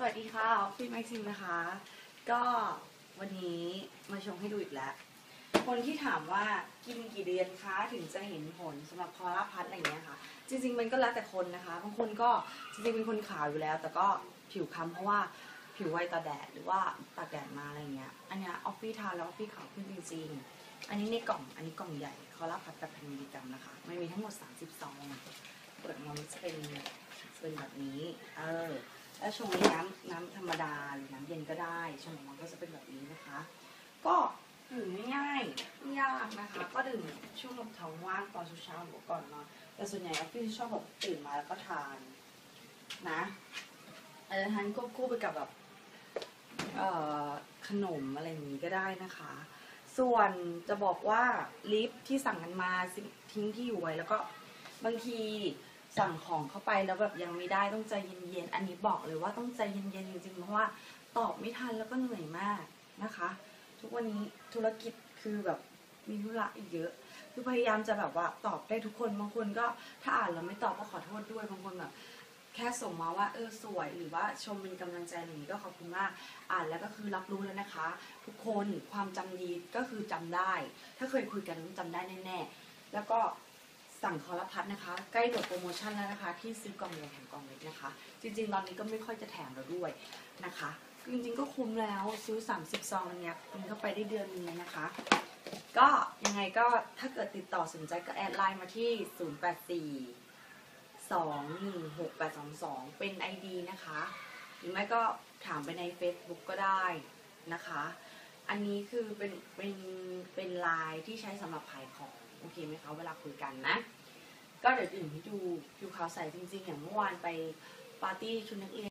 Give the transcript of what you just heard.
สวัสดีค่ะออฟฟี่แม็กซิมนะคะ ก็วันนี้มาชงให้ดูอีกแล้ว คนที่ถามว่ากินกี่เดือนคะถึงจะเห็นผลสำหรับคอร่าพัทอะไรเงี้ยค่ะ จริง ๆ มันก็แล้วแต่คนนะคะ บางคนก็จริงๆเป็นคนขาวอยู่แล้ว แต่ก็ผิวคล้ำเพราะว่าผิวไวต่อแดดหรือว่าตากแดดมาอะไรเงี้ย อันเนี้ยออฟฟี่ทาแล้วออฟฟี่ขาวขึ้นจริงๆ อันนี้ในกล่อง อันนี้กล่องใหญ่คอร่าพัทแบบพันมิลลิกรัมนะคะ มันมีทั้งหมด30ซองเปิดมามันจะเป็นเป็นแบบนี้ เออ แล้วชงในน้ำน้ำธรรมดาหรือน้ำเย็นก็ได้ ชงออกมาก็จะเป็นแบบนี้นะคะ ก็ดื่มง่ายๆไม่ยากนะคะ ก็ดื่มช่วงลมท้องว่างตอนเช้าๆหรือก่อนนอนแต่ส่วนใหญ่ออฟฟิศชอบแบบตื่นมาแล้วก็ทานนะอาจจะทานควบคู่ไปกับแบบขนมอะไรอย่างนี้ก็ได้นะคะ ส่วนจะบอกว่าลิฟที่สั่งกันมาทิ้งที่อยู่ไว้แล้วก็บางที สั่งของเข้าไปแล้วแบบยังไม่ได้ต้องใจเย็นๆ อันนี้บอกเลยว่าต้องใจเย็นๆจริงๆเพราะว่าตอบไม่ทันแล้วก็เหนื่อยมากนะคะ ทุกวันนี้ธุรกิจคือแบบมีธุระอีกเยอะ คือพยายามจะแบบว่าตอบได้ทุกคนบางคนก็ถ้าอ่านแล้วไม่ตอบก็ขอโทษด้วยบางคนแบบแค่ส่งมาว่าเออสวยหรือว่าชมเป็นกำลังใจอะไรอย่างนี้ก็ขอบคุณมาก อ่านแล้วก็คือรับรู้แล้วนะคะ ทุกคนความจำดีก็คือจำได้ ถ้าเคยคุยกันจำได้แน่ๆแล้วก็ สั่งคอร์พัทนะคะ ใกล้หมดโปรโมชั่นแล้วนะคะ ที่ซื้อกล่องใหญ่แถมกล่องเล็กนะคะ จริงๆ ตอนนี้ก็ไม่ค่อยจะแถมแล้วด้วยนะคะ จริงๆก็คุ้มแล้วซื้อ 30 ซองเนี้ยคุณเข้าไปได้เดือนนึงเลยนะคะ ก็ยังไงก็ถ้าเกิดติดต่อสนใจก็แอดไลน์มาที่ 084 216 822 เป็น ID นะคะ หรือไม่ก็ถามไปใน Facebook ก็ได้นะคะ อันนี้คือเป็นเป็นเป็นลายที่ใช้สำหรับขายของโอเคไหมคะเวลาคุยกันนะ ก็เดี๋ยวอื่นให้ดูผิวขาวใส่จริงๆ อย่างเมื่อวานไปปาร์ตี้ชุดนักเรียน